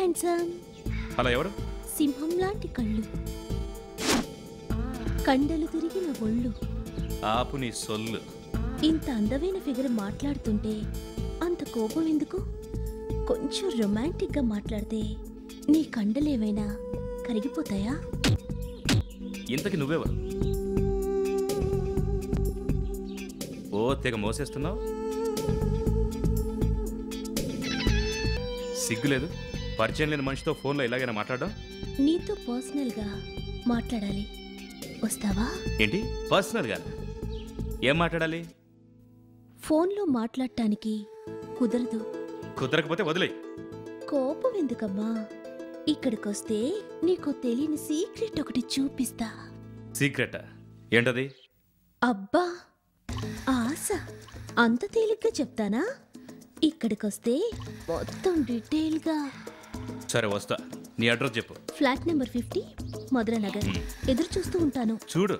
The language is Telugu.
హ్యాండ్సమ్ అలా ఎవరు? సింహం లాంటి కళ్ళు. కండలు తిరిగిన ఒళ్ళు. ఆపు నీ సొల్లు. ఇంత అందమైన ఫిగర్ మాట్లాడుతుంటే అంత కోపం ఎందుకు? కొంచెం రొమాంటిక్గా మాట్లాడితే నీ కండలేమైనా కరిగిపోతాయా? ఇంతకి నువ్వెవరు? ఓ తెగ మోసేస్తున్నావు? సిగ్గులేదు? పరిచయం లేని మనిషితో ఫోన్లో ఇలాగైనా మాట్లాడడం? నీతో పర్సనల్గా మాట్లాడాలి. వస్తావా? ఏంటి? పర్సనల్గా? ఏం మాట్లాడాలి? ఫోన్లో మాట్లాడటానికి కుదరదు. కుదరకపోతే వదిలే కోపం ఎందుకమ్మా? ఇక్కడికొస్తే నీకు తెలియని సీక్రెట్ ఒకటి చూపిస్తా. సీక్రెట్? ఏంటది? అబ్బా! ఆశ. అంత తేలిగ్గా చెప్తానా? ఇక్కడికొస్తే మొత్తం డీటెయిల్గా. సరే వస్తా. నీ అడ్రస్ చెప్పు. Flat number fifty Madhura Nagar ఎదురు చూస్తూ ఉంటాను. చూడు.